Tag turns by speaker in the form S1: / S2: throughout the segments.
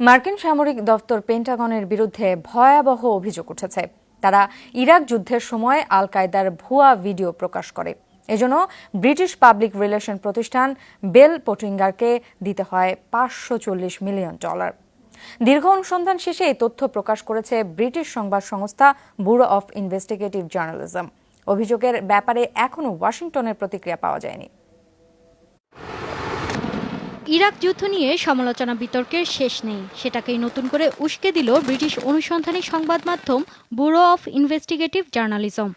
S1: মার্কিন সামরিক দপ্তর পেন্টাগনের বিরুদ্ধে ভয়াবহ অভিযোগ উঠেছে। তারা ইরাক যুদ্ধের সময় আল কায়দার ভুয়া ভিডিও প্রকাশ করে। এজন্য ব্রিটিশ পাবলিক রিলেশন প্রতিষ্ঠান বেল পোটিঙ্গারকে দিতে হয় পাঁচশো চল্লিশ মিলিয়ন ডলার। দীর্ঘ অনুসন্ধান শেষে এই তথ্য প্রকাশ করেছে ব্রিটিশ সংবাদ সংস্থা ব্যুরো অফ ইনভেস্টিগেটিভ জার্নালিজম। অভিযোগের ব্যাপারে এখনও ওয়াশিংটনের প্রতিক্রিয়া পাওয়া যায়নি।
S2: ইরাক যুদ্ধ নিয়ে সমালোচনা বিতর্কের শেষ নেই। সেটাকেই নতুন করে উস্কে দিল ব্রিটিশ অনুসন্ধানী সংবাদ মাধ্যম ব্যুরো অফ ইনভেস্টিগেটিভ জার্নালিজম।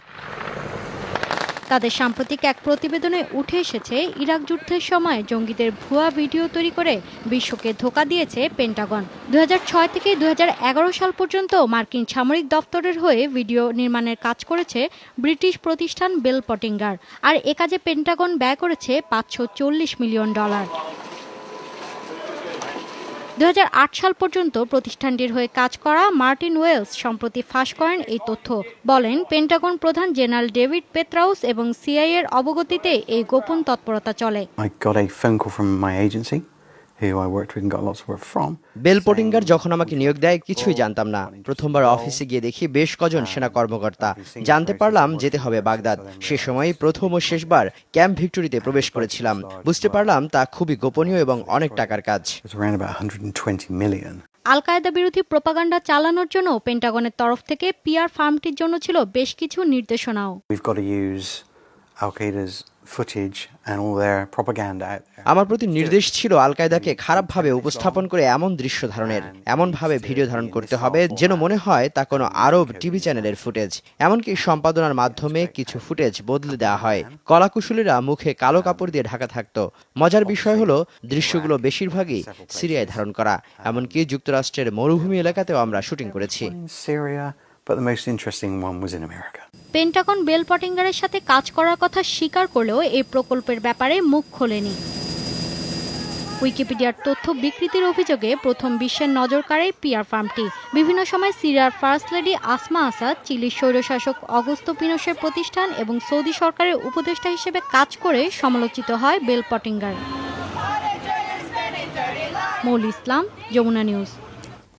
S2: তাদের সাম্প্রতিক এক প্রতিবেদনে উঠে এসেছে, ইরাক যুদ্ধের সময় জঙ্গিদের ভুয়া ভিডিও তৈরি করে বিশ্বকে ধোকা দিয়েছে পেন্টাগন। দু হাজার ছয় থেকে দু হাজার এগারো সাল পর্যন্ত মার্কিন সামরিক দপ্তরের হয়ে ভিডিও নির্মাণের কাজ করেছে ব্রিটিশ প্রতিষ্ঠান বেল পটিঙ্গার। আর এ কাজে পেন্টাগন ব্যয় করেছে পাঁচশো চল্লিশ মিলিয়ন ডলার। দু হাজার আট সাল পর্যন্ত প্রতিষ্ঠানটির হয়ে কাজ করা মার্টিন ওয়েলস সম্প্রতি ফাঁস করেন এই তথ্য। বলেন, পেন্টাগন প্রধান জেনারেল ডেভিড পেত্রাউস এবং সিআইএর অবগতিতে এই গোপন তৎপরতা চলে।
S3: Who I worked with and got lots of work from.
S4: Bell Pottinger যখন আমাকে নিয়োগ দেয় কিছুই জানতাম না। প্রথমবার অফিসে গিয়ে দেখি বেশ কজন সেনা কর্মকর্তা। জানতে পারলাম যেতে হবে বাগদাদ। সে সময় প্রথম ও শেষবার ক্যাম্প ভিক্টোরিতে প্রবেশ করেছিলাম। বুঝতে পারলাম তা খুবই গোপনীয় এবং অনেক টাকার কাজ।
S3: It was around about 120 million.
S2: আল কায়দা বিরোধী প্রোপাগান্ডা চালানোর জন্য পেন্টাগনের তরফ থেকে পিয়ার ফার্মটির জন্য ছিল বেশ কিছু নির্দেশনাও।
S4: আমার প্রতি নির্দেশ ছিল আল কায়দাকে খারাপভাবে উপস্থাপন করে এমন দৃশ্য ধারণের এমনভাবে ভিডিও ধারণ করতে হবে যেন মনে হয় তা কোনো আরব টিভি চ্যানেলের ফুটেজ এমনকি সম্পাদনার মাধ্যমে কিছু ফুটেজ বদলে দেওয়া হয়। কলাকুশলীরা মুখে কালো কাপড় দিয়ে ঢাকা থাকতো। মজার বিষয় হলো দৃশ্যগুলো বেশিরভাগই সিরিয়ায় ধারণ করা। এমনকি যুক্তরাষ্ট্রের মরুভূমি এলাকাতেও আমরা শুটিং করেছি।
S3: But the most interesting one was in America.
S2: Pentagon Bell পটিঙ্গারের সাথে কাজ করার কথা স্বীকার করলেও এই প্রকল্পের ব্যাপারে মুখ খোলেনি। উইকিপিডিয়ার তথ্য বিকৃতির অভিযোগে প্রথম বিশ্বের নজর কাড়ে পিয়ার ফার্মটি। বিভিন্ন সময় সিরিয়ার ফার্স্ট লেডি আসমা আসাদ, চিলির স্বৈরশাসক অগস্ত পিনোসের প্রতিষ্ঠান এবং সৌদি সরকারের উপদেষ্টা হিসেবে কাজ করে সমালোচিত হয় বেল পটিঙ্গার। মৌল ইসলাম, যমুনা নিউজ।